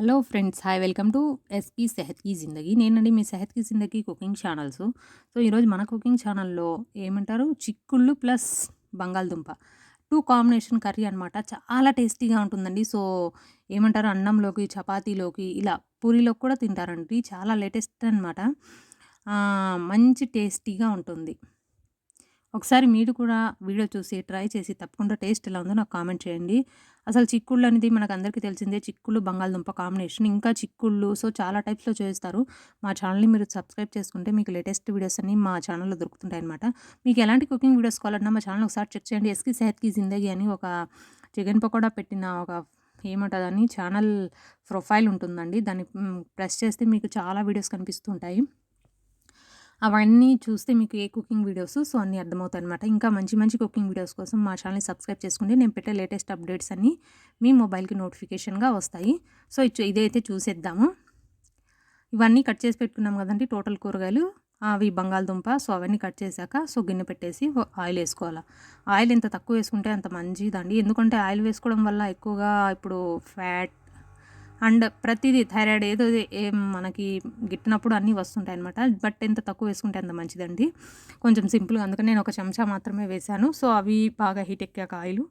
Hello friends hi welcome to SP Sehat Ki Zindagi. నేనండి మీ సెహత్కి జిందగీ cooking channels. So ఈరోజు మన cooking ఛానల్లో ఏమంటారు? చిక్కుళ్ళు ప్లస్ బంగాళదుంప. టూ కాంబినేషన్ కర్రీ అనమాట చాలా టేస్టీగా ఉంటుందండి. సో ఏమంటారు? అన్నంలోకి చపాతీలోకి ఇలా పూరీలోకి కూడా తింటారండి. చాలా లేటెస్ట్ అనమాట మంచి టేస్టీగా ఉంటుంది. ఒకసారి మీరు కూడా వీడియో చూసి ట్రై చేసి తప్పకుండా టేస్ట్ ఎలా ఉందో నాకు కామెంట్ చేయండి. అసలు చిక్కుళ్ళు అనేది మనకు అందరికీ తెలిసిందే. చిక్కుళ్ళు బంగాళదుంప కాంబినేషన్. ఇంకా చిక్కుళ్ళు సో చాలా టైప్స్లో చేస్తారు. మా ఛానల్ని మీరు సబ్స్క్రైబ్ చేసుకుంటే మీకు లేటెస్ట్ వీడియోస్ అన్ని మా ఛానల్లో దొరుకుతుంటాయి అనమాట మీకు ఎలాంటి కుకింగ్ వీడియోస్ కావాలన్నా మా ఛానల్ ఒకసారి చెక్ చేయండి. ఎస్కి సెహత్కి జిందగీ అని ఒక చికెన్ పకోడా పెట్టిన ఒక ఏమంటుందని ఛానల్ ప్రొఫైల్ ఉంటుందండి. దాన్ని ప్రెస్ చేస్తే మీకు చాలా వీడియోస్ కనిపిస్తుంటాయి అవన్నీ చూస్తే మీకు ఏ కుకింగ్ వీడియోస్ సో అన్నీ అర్థమవుతాయి అనమాట ఇంకా మంచి మంచి కుకింగ్ వీడియోస్ కోసం మా ఛానల్ని సబ్స్క్రైబ్ చేసుకుంటే నేను పెట్టే లేటెస్ట్ అప్డేట్స్ అన్నీ మీ మొబైల్కి నోటిఫికేషన్గా వస్తాయి. సో ఇదైతే చూసేద్దాము. ఇవన్నీ కట్ చేసి పెట్టుకున్నాం కదండి టోటల్ కూరగాయలు. అవి బంగాళదుంప సో అవన్నీ కట్ చేశాక సో గిన్నె పెట్టేసి ఆయిల్ వేసుకోవాలి. ఆయిల్ ఎంత తక్కువ వేసుకుంటే అంత మంచిదండి. ఎందుకంటే ఆయిల్ వేసుకోవడం వల్ల ఎక్కువగా ఇప్పుడు ఫ్యాట్ అండ్ ప్రతిదీ థైరాయిడ్ ఏదో ఏం మనకి గిట్టినప్పుడు అన్నీ వస్తుంటాయి అనమాట బట్ ఎంత తక్కువ వేసుకుంటే అంత మంచిదండి. కొంచెం సింపుల్గా అందుకని నేను ఒక చెంచా మాత్రమే వేశాను. సో అవి బాగా హీట్ ఎక్కాక ఆయిల్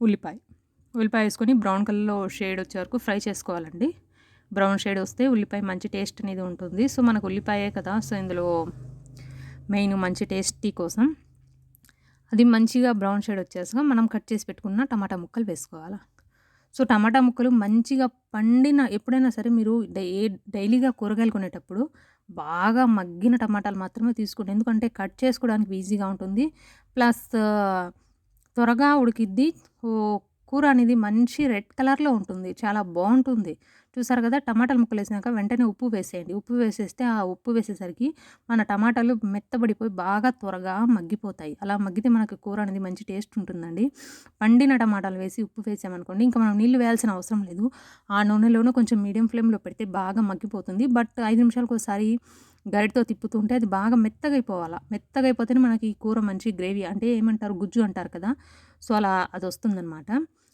ఉల్లిపాయ. ఉల్లిపాయ వేసుకొని బ్రౌన్ కలర్లో షేడ్ వచ్చే వరకు ఫ్రై చేసుకోవాలండి. బ్రౌన్ షేడ్ వస్తే ఉల్లిపాయ మంచి టేస్ట్ అనేది ఉంటుంది. సో మనకు ఉల్లిపాయే కదా సో ఇందులో మెయిన్ మంచి టేస్టీ కోసం అది మంచిగా బ్రౌన్ షేడ్ వచ్చేసాక మనం కట్ చేసి పెట్టుకున్న టమాటా ముక్కలు వేసుకోవాలి. సో టమాటా ముక్కలు మంచిగా పండిన ఎప్పుడైనా సరే మీరు డైలీగా కూరగాయలు కొనేటప్పుడు బాగా మగ్గిన టమాటాలు మాత్రమే తీసుకోండి. ఎందుకంటే కట్ చేసుకోవడానికి ఈజీగా ఉంటుంది. ప్లస్ త్వరగా ఉడికిద్ది. కూర అనేది మంచి రెడ్ కలర్లో ఉంటుంది. చాలా బాగుంటుంది. చూసారు కదా టమాటాలు ముక్కలు వేసినాక వెంటనే ఉప్పు వేసేయండి. ఉప్పు వేసేస్తే ఆ ఉప్పు వేసేసరికి మన టమాటాలు మెత్తబడిపోయి బాగా త్వరగా మగ్గిపోతాయి. అలా మగ్గితే మనకి కూర అనేది మంచి టేస్ట్ ఉంటుందండి. పండిన టమాటాలు వేసి ఉప్పు వేసామనుకోండి ఇంకా మనం నీళ్ళు వేయాల్సిన అవసరం లేదు. ఆ నూనెలోనూ కొంచెం మీడియం ఫ్లేమ్లో పెడితే బాగా మగ్గిపోతుంది. బట్ ఐదు నిమిషాలకు ఒకసారి గరిటతో తిప్పుతుంటే అది బాగా మెత్తగా అయిపోవాలా. మెత్తగా అయిపోతేనే మనకి కూర మంచి గ్రేవీ అంటే ఏమంటారు? గుజ్జు అంటారు కదా. సో అలా అది వస్తుందన్నమాట.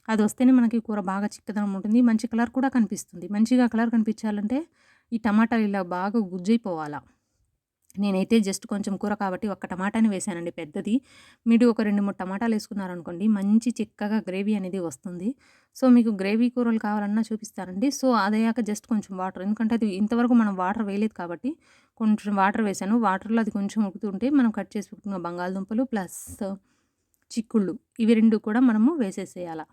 అది వస్తేనే మనకి కూర బాగా చిక్కదనం ఉంటుంది. మంచి కలర్ కూడా కనిపిస్తుంది. మంచిగా కలర్ కనిపించాలంటే ఈ టమాటాలు ఇలా బాగా గుజ్జైపోవాలా. నేనైతే జస్ట్ కొంచెం కూర కాబట్టి ఒక టమాటాని వేసానండి పెద్దది. మీరు ఒక రెండు మూడు టమాటాలు వేసుకున్నారనుకోండి మంచి చిక్కగా గ్రేవీ అనేది వస్తుంది. సో మీకు గ్రేవీ కూరలు కావాలన్నా చూపిస్తానండి. సో అదయ్యాక జస్ట్ కొంచెం వాటర్ ఎందుకంటే అది ఇంతవరకు మనం వాటర్ వేయలేదు కాబట్టి కొంచెం వాటర్ వేసాను వాటర్లో అది కొంచెం ఉడుకుతుంటే మనం కట్ చేసి పెట్టుకున్న బంగాళదుంపలు ప్లస్ చిక్కుళ్ళు ఇవి రెండు కూడా మనము వేసేసేయాలి.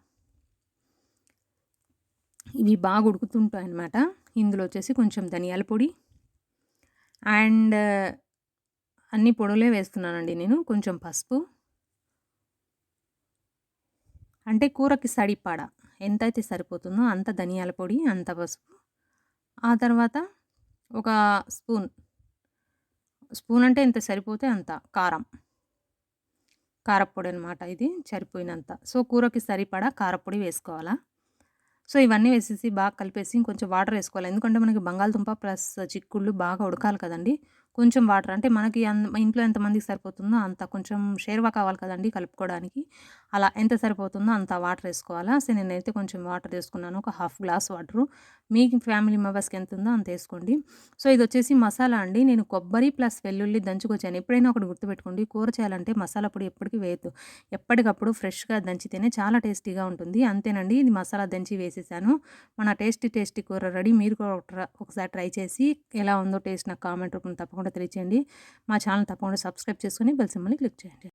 ఇవి బాగా ఉడుకుతుంటాయి అన్నమాట. ఇందులో వచ్చేసి కొంచెం ధనియాల పొడి అండ్ అన్ని పొడులే వేస్తున్నానండి నేను. కొంచెం పసుపు. అంటే కూరకి సడిపాడ ఎంత అయితే సరిపోతుందో అంత ధనియాల పొడి అంత పసుపు. ఆ తర్వాత ఒక స్పూన్ స్పూన్ అంటే ఎంత సరిపోతే అంత కారం. కారపొడి అనమాట ఇది సరిపోయినంత. సో కూరకి సరిపడా కారపొడి వేసుకోవాలా? సో ఇవన్నీ వేసేసి బాగా కలిపేసి కొంచెం వాటర్ వేసుకోవాలి. ఎందుకంటే మనకి బంగాళదుంప ప్లస్ చిక్కుళ్ళు బాగా ఉడకాలి కదండి. కొంచెం వాటర్ అంటే మనకి ఇంట్లో ఎంతమందికి సరిపోతుందో అంత కొంచెం షేర్వా కావాలి కదండి కలుపుకోవడానికి. అలా ఎంత సరిపోతుందో అంత వాటర్ వేసుకోవాలా. సో నేనైతే కొంచెం వాటర్ వేసుకున్నాను ఒక హాఫ్ గ్లాస్ వాటర్. మీకు ఫ్యామిలీ మెంబర్స్కి ఎంత ఉందో అంత వేసుకోండి. సో ఇది వచ్చేసి మసాలా అండి. నేను కొబ్బరి ప్లస్ వెల్లుల్లి దంచుకొచ్చాను. ఎప్పుడైనా ఒకటి గుర్తుపెట్టుకోండి. కూర చేయాలంటే మసాలా పొడి ఎప్పటికీ వేయద్దు. ఎప్పటికప్పుడు ఫ్రెష్గా దంచితేనే చాలా టేస్టీగా ఉంటుంది. అంతేనండి. ఇది మసాలా దంచి వేసేసాను. మన టేస్టీ టేస్టీ కూర రెడీ. మీరు కూడా ఒకసారి ట్రై చేసి ఎలా ఉందో టేస్ట్ నాకు కామెంట్ రూపంలో తప్పకుండా తెలియచేయండి. మా ఛానల్ తప్పకుండా సబ్స్క్రైబ్ చేసుకొని బెల్ సింబల్ని క్లిక్ చేయండి.